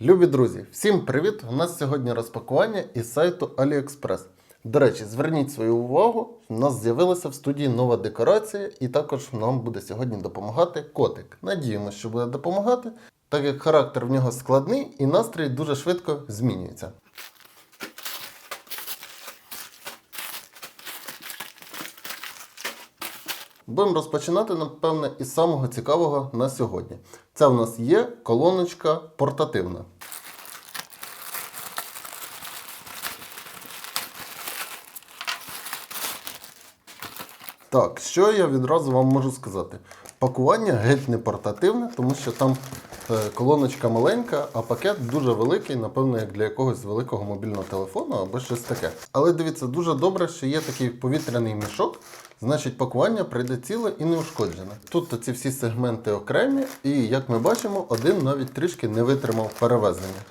Любі друзі, всім привіт! У нас сьогодні розпакування із сайту AliExpress. До речі, зверніть свою увагу, у нас з'явилася в студії нова декорація, і також нам буде сьогодні допомагати котик. Надіємося, що буде допомагати, так як характер в нього складний і настрій дуже швидко змінюється. Будемо розпочинати, напевне, із самого цікавого на сьогодні. Це в нас є колоночка портативна. Так, що я відразу вам можу сказати? Пакування геть не портативне, тому що там колоночка маленька, а пакет дуже великий, напевно, як для якогось великого мобільного телефону або щось таке. Але дивіться, дуже добре, що є такий повітряний мішок, значить пакування прийде ціле і неушкоджене. Тут ці всі сегменти окремі, і як ми бачимо, один навіть трішки не витримав перевезення.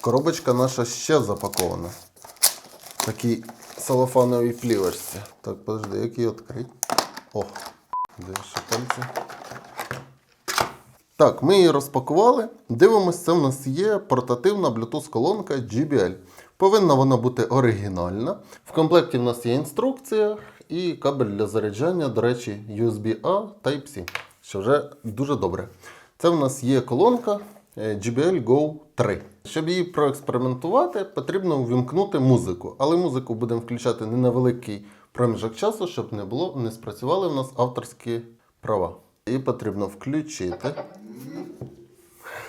Коробочка наша ще запакована. Такій салофановій плівочці. Так, подожди, як її відкрити? О, де ще пальці? Так, ми її розпакували. Дивимось, це в нас є портативна Bluetooth-колонка JBL. Повинна вона бути оригінальна. В комплекті в нас є інструкція і кабель для заряджання, до речі, USB-A Type-C, що вже дуже добре. Це в нас є колонка е, JBL Go 3. Щоб її проекспериментувати, потрібно увімкнути музику. Але музику будемо включати не на великий проміжок часу, щоб не було, не спрацювали в нас авторські права. І потрібно включити.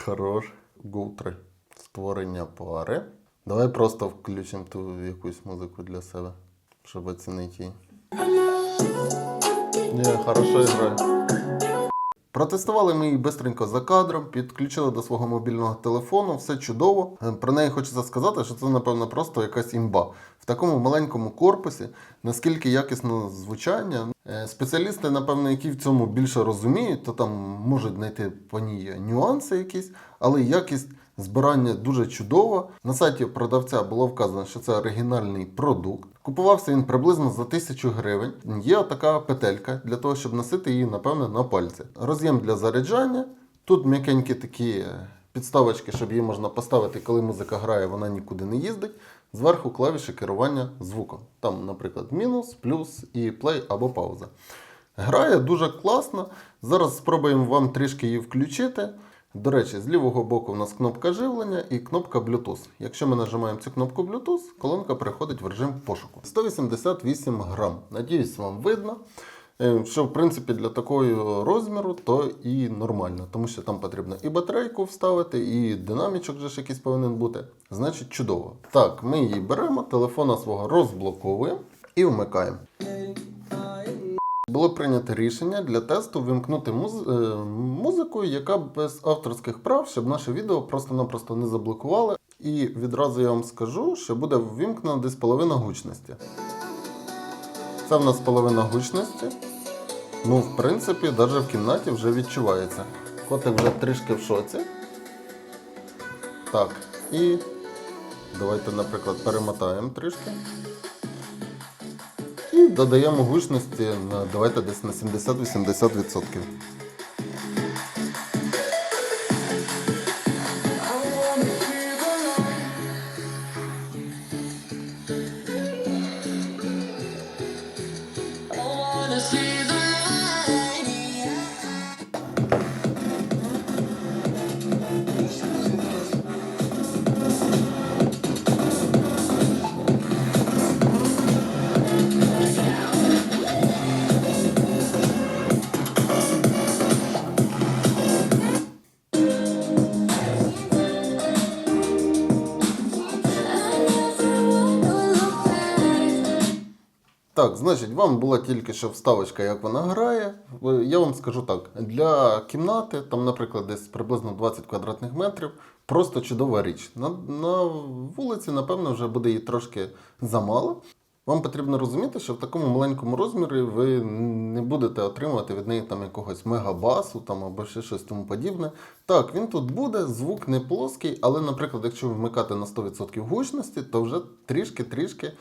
Хорош. Go 3. Створення пари. Давай просто включимо ту якусь музику для себе, щоб оцінити її. Ні, хорошо грає. Протестували ми її бистренько за кадром, підключили до свого мобільного телефону, все чудово. Е, Про неї хочеться сказати, що це, напевно, просто якась імба. В такому маленькому корпусі, наскільки якісно звучання. Е, Спеціалісти, напевно, які в цьому більше розуміють, то там можуть знайти по ній нюанси якісь, але якість збирання дуже чудова. На сайті продавця було вказано, що це оригінальний продукт. Купувався він приблизно за 1000 гривень. Є така петелька для того, щоб носити її, напевно, на пальці. Роз'єм для заряджання. Тут м'якенькі такі е, підставочки, щоб її можна поставити, коли музика грає, вона нікуди не їздить. Зверху клавіші керування звуком. Там, наприклад, мінус, плюс і плей або пауза. Грає дуже класно. Зараз спробуємо вам трішки її включити. До речі, з лівого боку у нас кнопка живлення і кнопка Bluetooth. Якщо ми нажимаємо цю кнопку Bluetooth, колонка переходить в режим пошуку. 188 грам. Надіюсь, вам видно. Е, Що в принципі для такого розміру то і нормально, тому що там потрібно і батарейку вставити, і динамічок же ж якийсь повинен бути. Значить, чудово. Так, ми її беремо, телефона свого розблоковуємо і вмикаємо. Було прийнято рішення для тесту вимкнути муз... е, музику, яка без авторських прав, щоб наше відео просто-напросто не заблокували. І відразу я вам скажу, що буде ввімкнено десь половина гучності. Це в нас половина гучності. Ну, в принципі, навіть в кімнаті вже відчувається. Котик вже трішки в шоці. Так, і давайте, наприклад, перемотаємо трішки. І додаємо гучності давайте десь на 70-80%. Так, значить, вам була тільки що вставочка, як вона грає. Я вам скажу так: для кімнати, там, наприклад, десь приблизно 20 квадратних метрів, просто чудова річ. На, на вулиці, напевно, вже буде її трошки замало. Вам потрібно розуміти, що в такому маленькому розмірі ви не будете отримувати від неї там якогось мегабасу там, або ще щось тому подібне. Так, він тут буде, звук не плоский, але, наприклад, якщо вмикати на 100% гучності, то вже трішки-трішки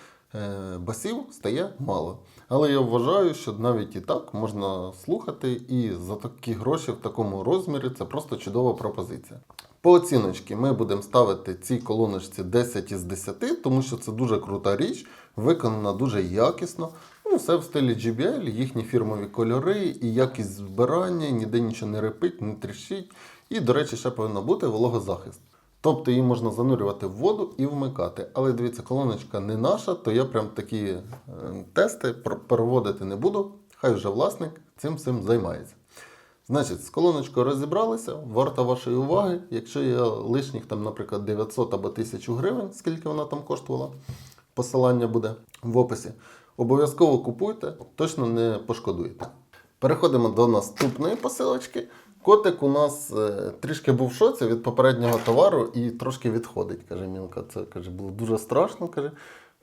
басів стає мало. Але я вважаю, що навіть і так можна слухати, і за такі гроші в такому розмірі це просто чудова пропозиція. По оціночці ми будемо ставити цій колоночці 10 із 10, тому що це дуже крута річ, виконана дуже якісно. Ну, все в стилі JBL, їхні фірмові кольори і якість збирання, ніде нічого не репить, не тріщить. І, до речі, ще повинно бути вологозахист. Тобто її можна занурювати в воду і вмикати. Але дивіться, колоночка не наша, то я прям такі е, тести пр- проводити не буду. Хай вже власник цим всім займається. Значить, з колоночкою розібралися, варта вашої уваги. Якщо є лишніх, там, наприклад, 900 або 1000 гривень, скільки вона там коштувала, посилання буде в описі. Обов'язково купуйте, точно не пошкодуєте. Переходимо до наступної посилочки. Котик у нас е, трішки був в шоці від попереднього товару і трошки відходить. Каже Мілка, це каже, було дуже страшно. Каже.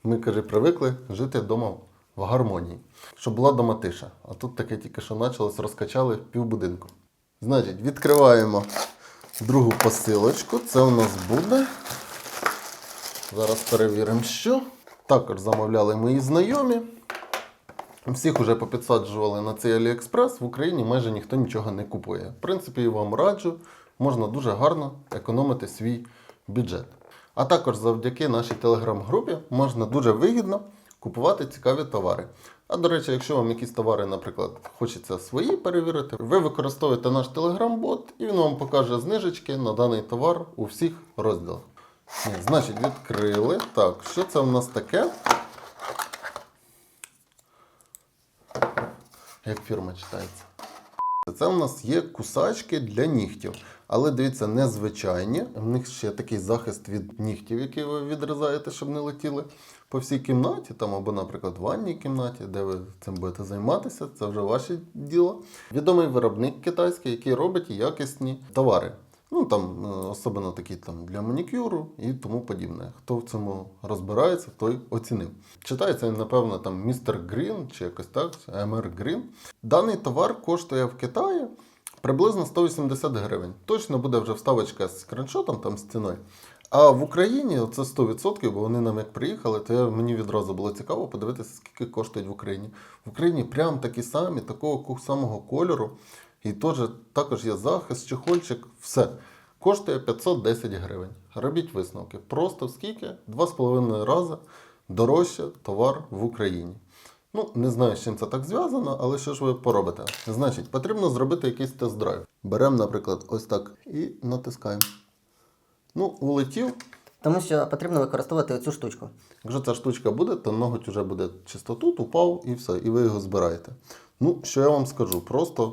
Ми каже, привикли жити вдома в гармонії, щоб була дома тиша. А тут таке тільки що почалось, розкачали півбудинку. Значить, відкриваємо другу посилочку. Це у нас буде. Зараз перевіримо, що. Також замовляли мої знайомі. Всіх уже попідсаджували на цей Аліекспрес. В Україні майже ніхто нічого не купує. В принципі, і вам раджу, можна дуже гарно економити свій бюджет. А також завдяки нашій телеграм-групі можна дуже вигідно купувати цікаві товари. А до речі, якщо вам якісь товари, наприклад, хочеться свої перевірити, ви використовуєте наш телеграм-бот і він вам покаже знижечки на даний товар у всіх розділах. Значить, відкрили. Так, що це у нас таке? Як фірма читається. Це у нас є кусачки для нігтів. Але дивіться, незвичайні. В них ще такий захист від нігтів, який ви відрізаєте, щоб не летіли по всій кімнаті, там або, наприклад, в ванній кімнаті, де ви цим будете займатися. Це вже ваше діло. Відомий виробник китайський, який робить якісні товари. Ну там е, особливо такі там для манікюру і тому подібне. Хто в цьому розбирається, той оцінив. Читається напевно, там містер Грін чи якось так, МР Грін. Даний товар коштує в Китаї приблизно 180 гривень. Точно буде вже вставочка з скріншотом там з ціною. А в Україні це 100%, бо вони нам як приїхали, то мені відразу було цікаво подивитися, скільки коштують в Україні. В Україні прям такі самі, такого самого кольору. І теж, також є захист, чехольчик, все. Коштує 510 гривень. Робіть висновки. Просто в скільки? Два з половиною рази дорожче товар в Україні. Ну, не знаю, з чим це так зв'язано, але що ж ви поробите? Значить, потрібно зробити якийсь тест-драйв. Беремо, наприклад, ось так і натискаємо. Ну, улетів. Тому що потрібно використовувати цю штучку. Якщо ця штучка буде, то ноготь вже буде чисто тут, упав і все, і ви його збираєте. Ну, що я вам скажу, просто,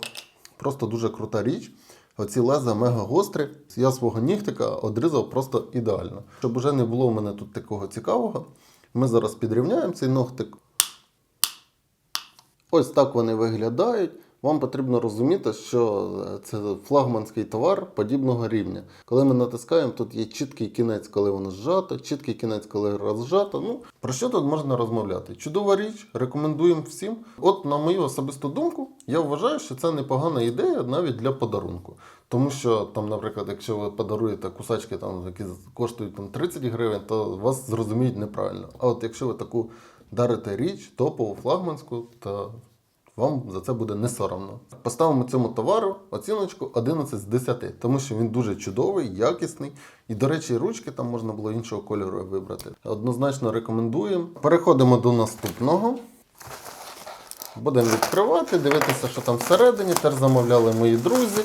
просто дуже крута річ. Оці леза мега гострі. Я свого нігтика одрізав просто ідеально. Щоб уже не було в мене тут такого цікавого, ми зараз підрівняємо цей ногтик. Ось так вони виглядають. Вам потрібно розуміти, що е, це флагманський товар подібного рівня. Коли ми натискаємо, тут є чіткий кінець, коли воно зжато, чіткий кінець, коли розжато. Ну про що тут можна розмовляти? Чудова річ, рекомендуємо всім. От, на мою особисту думку, я вважаю, що це непогана ідея навіть для подарунку. Тому що там, наприклад, якщо ви подаруєте кусачки, там, які коштують там 30 гривень, то вас зрозуміють неправильно. А от якщо ви таку дарите річ, топову флагманську, то вам за це буде не соромно. Поставимо цьому товару оціночку 11 з 10, тому що він дуже чудовий, якісний. І, до речі, ручки там можна було іншого кольору вибрати. Однозначно рекомендуємо. Переходимо до наступного. Будемо відкривати, дивитися, що там всередині. Теж замовляли мої друзі.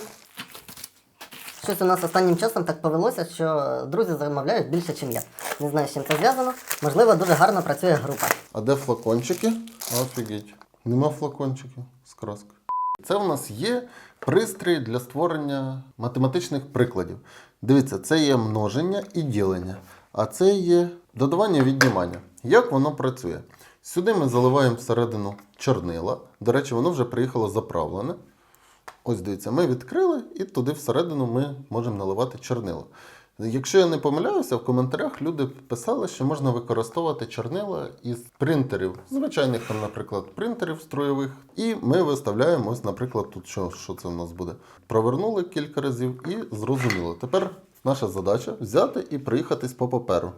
Щось у нас останнім часом так повелося, що друзі замовляють більше, ніж я. Не знаю, з чим це зв'язано. Можливо, дуже гарно працює група. А де флакончики? Офігеть. Нема флакончиків з краскою. Це в нас є пристрій для створення математичних прикладів. Дивіться, це є множення і ділення, а це є додавання віднімання. Як воно працює? Сюди ми заливаємо всередину чорнила. До речі, воно вже приїхало заправлене. Ось дивіться, ми відкрили і туди всередину ми можемо наливати чорнило. Якщо я не помиляюся, в коментарях люди писали, що можна використовувати чорнила із принтерів, звичайних там, наприклад, принтерів строєвих. І ми виставляємо, ось, наприклад, тут що, що це в нас буде. Провернули кілька разів і зрозуміло. Тепер наша задача взяти і проїхатись по паперу.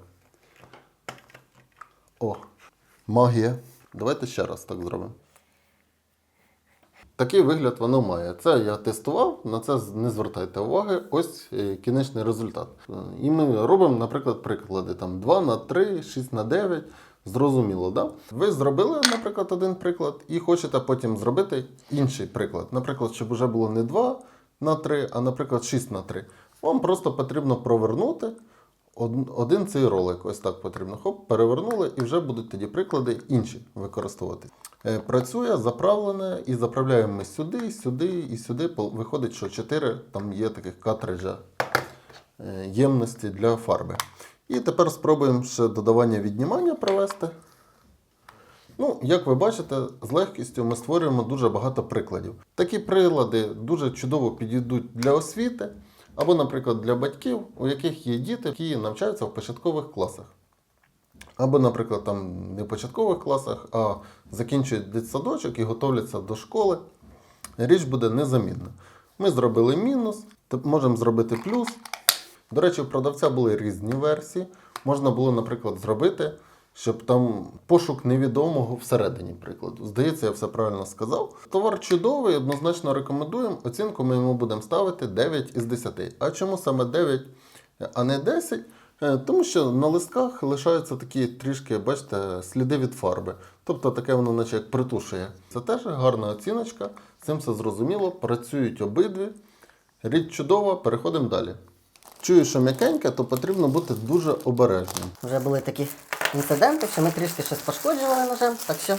О, Магія. Давайте ще раз так зробимо. Такий вигляд воно має. Це я тестував, на це не звертайте уваги. Ось е, кінечний результат. Е, І ми робимо, наприклад, приклади там 2 на 3, 6 на 9. Зрозуміло, да? Ви зробили, наприклад, один приклад, і хочете потім зробити інший приклад. Наприклад, щоб вже було не 2 на 3, а, наприклад, 6 на 3. Вам просто потрібно провернути один цей ролик. Ось так потрібно. Хоп, перевернули, і вже будуть тоді приклади інші використовувати. Е, Працює заправлене і заправляємо ми сюди, сюди і сюди. Виходить, що 4 там є таких картриджа е, ємності для фарби. І тепер спробуємо ще додавання віднімання провести. Ну, як ви бачите, з легкістю ми створюємо дуже багато прикладів. Такі прилади дуже чудово підійдуть для освіти, або, наприклад, для батьків, у яких є діти, які навчаються в початкових класах. Або, наприклад, там не в початкових класах, а закінчують дитсадочок і готовляться до школи. Річ буде незамінна. Ми зробили мінус, можемо зробити плюс. До речі, у продавця були різні версії. Можна було, наприклад, зробити, щоб там пошук невідомого всередині прикладу. Здається, я все правильно сказав. Товар чудовий, однозначно рекомендуємо. Оцінку ми йому будемо ставити 9 із 10. А чому саме 9, а не 10? Е, Тому що на листках лишаються такі трішки, бачите, сліди від фарби. Тобто таке воно наче як притушує. Це теж гарна оціночка, цим все зрозуміло, працюють обидві. Річ чудова, переходимо далі. Чую, що м'якеньке, то потрібно бути дуже обережним. Вже були такі інциденти, що ми трішки щось пошкоджували ножем, так що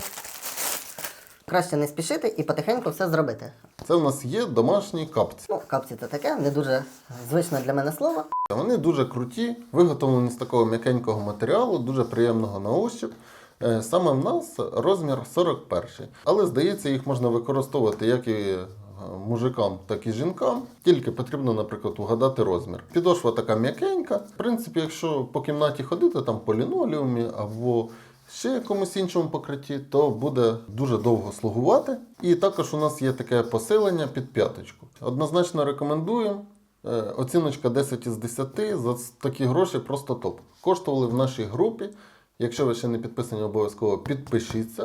краще не спішити і потихеньку все зробити. Це в нас є домашні капці. Ну, капці це таке, не дуже звичне для мене слово. Вони дуже круті, виготовлені з такого м'якенького матеріалу, дуже приємного на ощуп. Е, Саме в нас розмір 41. Але здається, їх можна використовувати як і мужикам, так і жінкам. Тільки потрібно, наприклад, угадати розмір. Підошва така м'якенька. В принципі, якщо по кімнаті ходити там по лінолеумі або ще якомусь іншому покритті, то буде дуже довго слугувати. І також у нас є таке посилення під п'яточку. Однозначно рекомендуємо. Е, Оціночка 10 із 10 за такі гроші просто топ. Коштували в нашій групі. Якщо ви ще не підписані, обов'язково підпишіться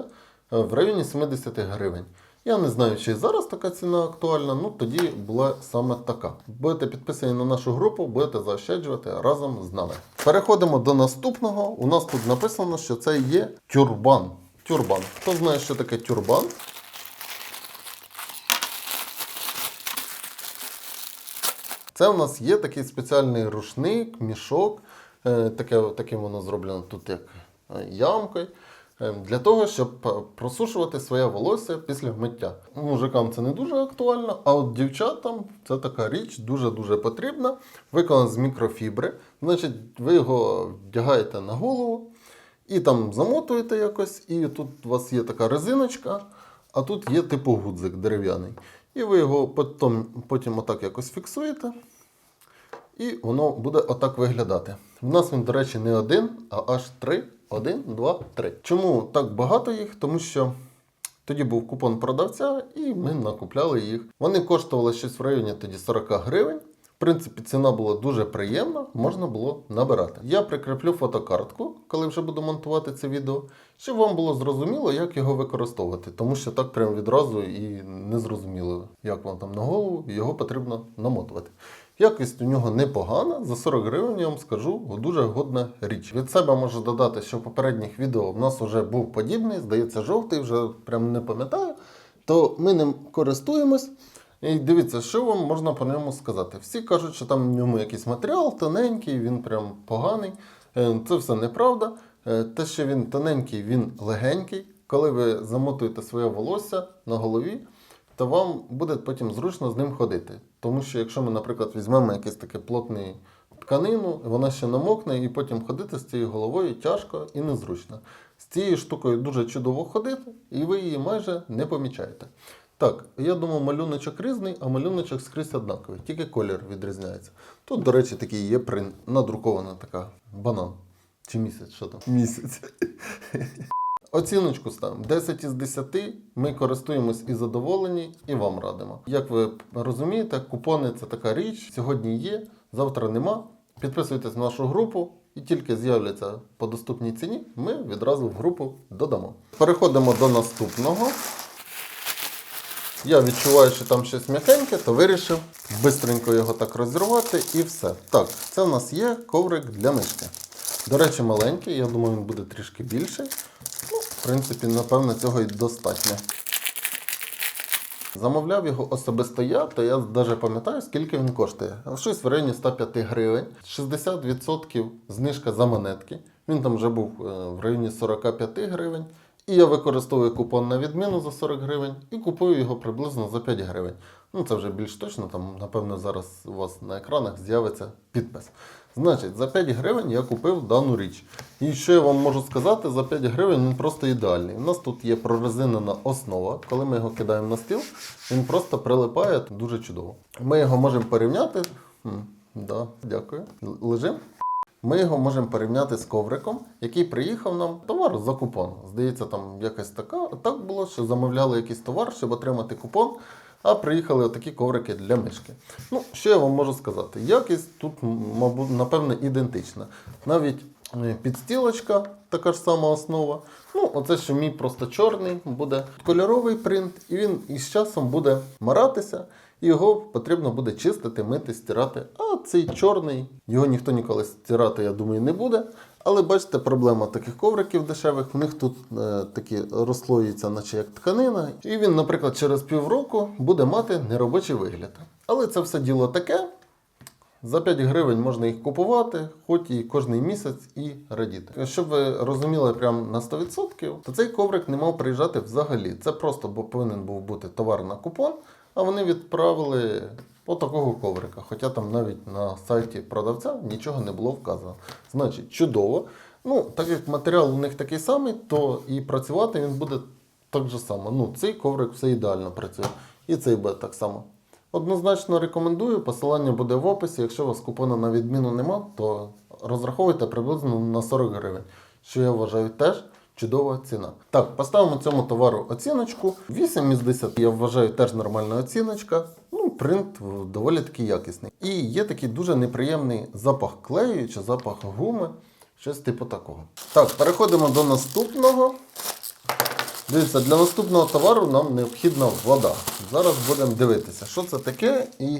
е, в районі 70 гривень. Я не знаю, чи зараз така ціна актуальна, ну тоді була саме така. Будете підписані на нашу групу, будете заощаджувати разом з нами. Переходимо до наступного. У нас тут написано, що це є тюрбан. Тюрбан. Хто знає, що таке тюрбан? Це у нас є такий спеціальний рушник, мішок. Е, Таке, таким воно зроблено тут як е, ямкою. Е, Для того, щоб е, просушувати своє волосся після миття. Мужикам це не дуже актуально, а от дівчатам це така річ дуже-дуже потрібна. Виконана з мікрофібри. Значить, ви його вдягаєте на голову і там замотуєте якось, і тут у вас є така резиночка, а тут є типу гудзик дерев'яний. І ви його потім, потім отак якось фіксуєте. І воно буде отак виглядати. В нас він, до речі, не один, а аж три. Один, два, три. Чому так багато їх? Тому що тоді був купон продавця, і ми накупляли їх. Вони коштували щось в районі тоді 40 гривень. В принципі, ціна була дуже приємна, можна було набирати. Я прикріплю фотокартку, коли вже буду монтувати це відео, щоб вам було зрозуміло, як його використовувати. Тому що так прямо відразу і не зрозуміло, як вам там на голову, його потрібно намотувати. Якість у нього непогана, за 40 гривень я вам скажу, дуже годна річ. Від себе можу додати, що в попередніх відео в нас вже був подібний, здається, жовтий, вже прям не пам'ятаю. То ми ним користуємось. І дивіться, що вам можна по ньому сказати. Всі кажуть, що там в ньому якийсь матеріал тоненький, він прям поганий. Е, Це все неправда. Е, Те, що він тоненький, він легенький. Коли ви замотуєте своє волосся на голові, то вам буде потім зручно з ним ходити. Тому що якщо ми, наприклад, візьмемо якийсь таке плотний тканину, вона ще намокне, і потім ходити з цією головою тяжко і незручно. З цією штукою дуже чудово ходити, і ви її майже не помічаєте. Так, я думав, малюночок різний, а малюночок скрізь однаковий, тільки колір відрізняється. Тут, до речі, такий є прин... надрукована така банан. Чи місяць, що там? Місяць. Оціночку ставимо 10 із 10. Ми користуємось і задоволені, і вам радимо. Як ви розумієте, купони це така річ. Сьогодні є, завтра нема. Підписуйтесь на нашу групу і тільки з'являться по доступній ціні, ми відразу в групу додамо. Переходимо до наступного. Я відчуваю, що там щось м'якеньке, то вирішив бистренько його так розірвати і все. Так, це в нас є коврик для мишки. До речі, маленький, я думаю, він буде трішки більший. В принципі, напевно, цього і достатньо. Замовляв його особисто я, то я навіть пам'ятаю, скільки він коштує. Щось в районі 105 гривень, 60% знижка за монетки. Він там вже був е, в районі 45 гривень. І я використовую купон на відміну за 40 гривень і купую його приблизно за 5 гривень. Ну це вже більш точно, там, напевно, зараз у вас на екранах з'явиться підпис. Значить, за 5 гривень я купив дану річ. І що я вам можу сказати, за 5 гривень він просто ідеальний. У нас тут є прорезинена основа. Коли ми його кидаємо на стіл, він просто прилипає дуже чудово. Ми його можемо порівняти. М, да, дякую. Лежим. Ми його можемо порівняти з ковриком, який приїхав нам товар за купон. Здається, там якась така так було, що замовляли якийсь товар, щоб отримати купон, а приїхали отакі коврики для мишки. Ну, що я вам можу сказати? Якість тут, мабуть, напевне, ідентична. Навіть е, підстілочка, така ж сама основа. Ну, оце що мій просто чорний, буде кольоровий принт, і він із часом буде маратися. Його потрібно буде чистити, мити, стирати. А цей чорний, його ніхто ніколи стирати, я думаю, не буде. Але бачите, проблема таких ковриків дешевих, у них тут е, такі розслоюються, наче як тканина. І він, наприклад, через півроку буде мати неробочий вигляд. Але це все діло таке. За 5 гривень можна їх купувати, хоч і кожний місяць і радіти. Щоб ви розуміли прям на 100%, то цей коврик не мав приїжджати взагалі. Це просто бо повинен був бути товар на купон, а вони відправили отакого коврика. Хоча там навіть на сайті продавця нічого не було вказано. Значить, чудово. Ну, так як матеріал у них такий самий, то і працювати він буде так же само. Ну, цей коврик все ідеально працює. І цей буде так само. Однозначно рекомендую, посилання буде в описі. Якщо у вас купона на відміну нема, то розраховуйте приблизно на 40 гривень, що я вважаю теж чудова ціна. Так, поставимо цьому товару оціночку. 8 із 10 я вважаю теж нормальна оціночка. Ну, принт доволі таки якісний. І є такий дуже неприємний запах клею чи запах гуми, щось типу такого. Так, переходимо до наступного. Дивіться, для наступного товару нам необхідна вода. Зараз будемо дивитися, що це таке і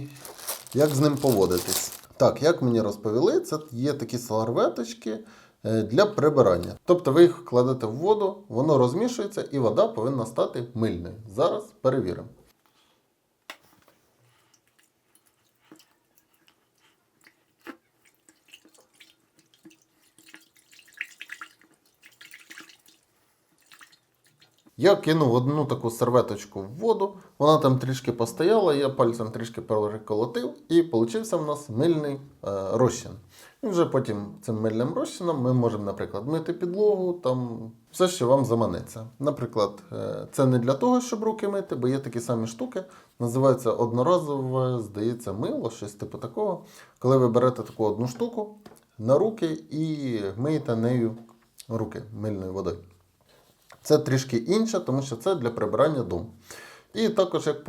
як з ним поводитись. Так, як мені розповіли, це є такі саларветочки для прибирання. Тобто ви їх кладете в воду, воно розмішується і вода повинна стати мильною. Зараз перевіримо. Я кинув одну таку серветочку в воду, вона там трішки постояла, я пальцем трішки переколотив, і получився в нас мильний е, розчин. І вже потім цим мильним розчином ми можемо, наприклад, мити підлогу, там все, що вам заманеться. Наприклад, е, це не для того, щоб руки мити, бо є такі самі штуки, називається одноразове, здається, мило, щось типу такого. Коли ви берете таку одну штуку на руки і миєте нею руки мильною водою. Це трішки інше, тому що це для прибирання дому. І також, як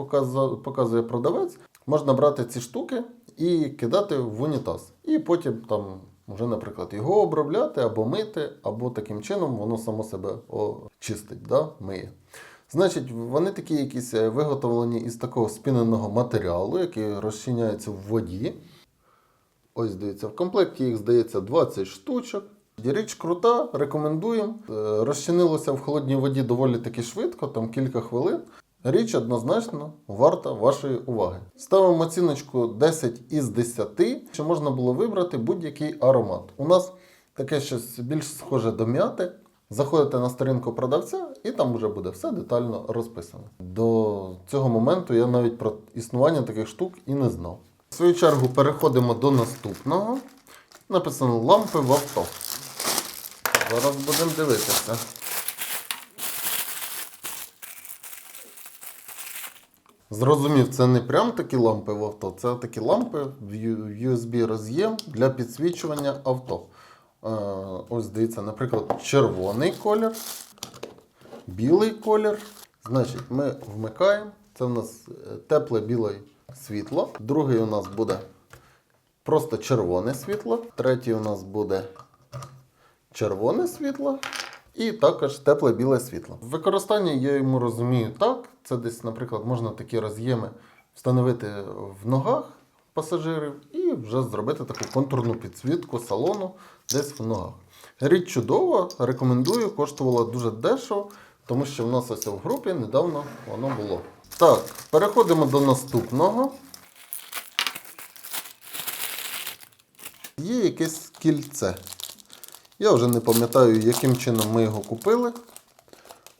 показує продавець, можна брати ці штуки і кидати в унітаз. І потім там вже, наприклад, його обробляти або мити, або таким чином воно само себе очистить, да? миє. Значить, вони такі якісь е, виготовлені із такого спіненого матеріалу, який розчиняється в воді. Ось дивіться, в комплекті їх здається 20 штучок. Річ крута, рекомендуємо. Е, Розчинилося в холодній воді доволі таки швидко, там кілька хвилин. Річ однозначно варта вашої уваги. Ставимо оціночку 10 із 10, що можна було вибрати будь-який аромат. У нас таке щось більш схоже до м'яти. Заходите на сторінку продавця, і там вже буде все детально розписано. До цього моменту я навіть про існування таких штук і не знав. В свою чергу переходимо до наступного. Написано лампи в авто. Зараз будемо дивитися. Зрозумів, це не прям такі лампи в авто, це такі лампи в USB роз'єм для підсвічування авто. Е, ось дивіться, наприклад, червоний колір, білий колір. Значить, ми вмикаємо. Це у нас е, тепле біле світло. Другий у нас буде просто червоне світло. Третій у нас буде червоне світло і також тепле біле світло. Використання я йому розумію так. Це десь, наприклад, можна такі роз'єми встановити в ногах пасажирів і вже зробити таку контурну підсвітку салону десь в ногах. Річ чудова, рекомендую, коштувала дуже дешево, тому що в нас ось в групі недавно воно було. Так, переходимо до наступного. Є якесь кільце. Я вже не пам'ятаю, яким чином ми його купили.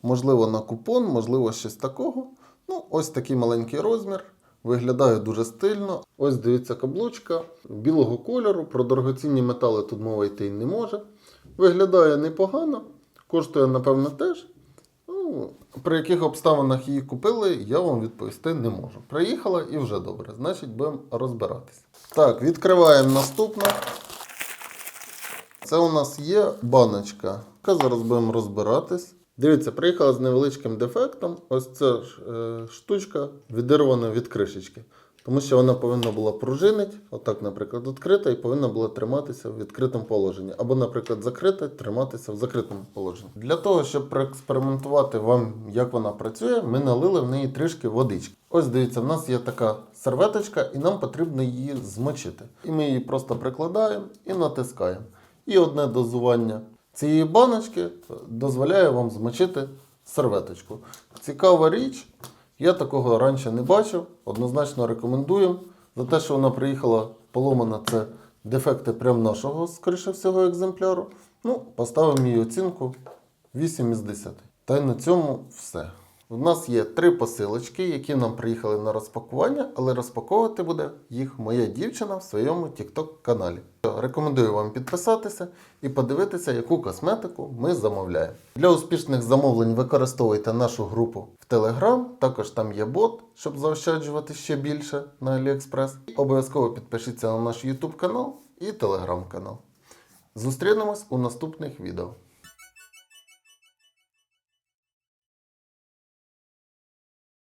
Можливо, на купон, можливо, щось такого. Ну, ось такий маленький розмір. Виглядає дуже стильно. Ось дивіться каблучка білого кольору. Про дорогоцінні метали тут мова йти не може. Виглядає непогано, коштує, напевно, теж. Ну, при яких обставинах її купили, я вам відповісти не можу. Приїхала і вже добре. Значить, будемо розбиратися. Так, відкриваємо наступне. Це у нас є баночка. яка Зараз будемо розбиратись. Дивіться, приїхала з невеличким дефектом. Ось ця ж, е, штучка відірвана від кришечки. Тому що вона повинна була пружинити, отак, наприклад, відкрита, і повинна була триматися в відкритому положенні. Або, наприклад, закрита, триматися в закритому положенні. Для того, щоб проекспериментувати вам, як вона працює, ми налили в неї трішки водички. Ось дивіться, в нас є така серветочка, і нам потрібно її змочити. І ми її просто прикладаємо і натискаємо. І одне дозування цієї баночки дозволяє вам змочити серветочку. Цікава річ, я такого раніше не бачив. Однозначно рекомендуємо. За те, що вона приїхала поломана, це дефекти прям нашого, скоріше всього, екземпляру. Ну, поставимо їй оцінку 8 із 10. Та й на цьому все. У нас є три посилочки, які нам приїхали на розпакування, але розпаковувати буде їх моя дівчина в своєму TikTok каналі. Рекомендую вам підписатися і подивитися, яку косметику ми замовляємо. Для успішних замовлень використовуйте нашу групу в Telegram, також там є бот, щоб заощаджувати ще більше на AliExpress. Обов'язково підпишіться на наш YouTube канал і Telegram канал. Зустрінемось у наступних відео.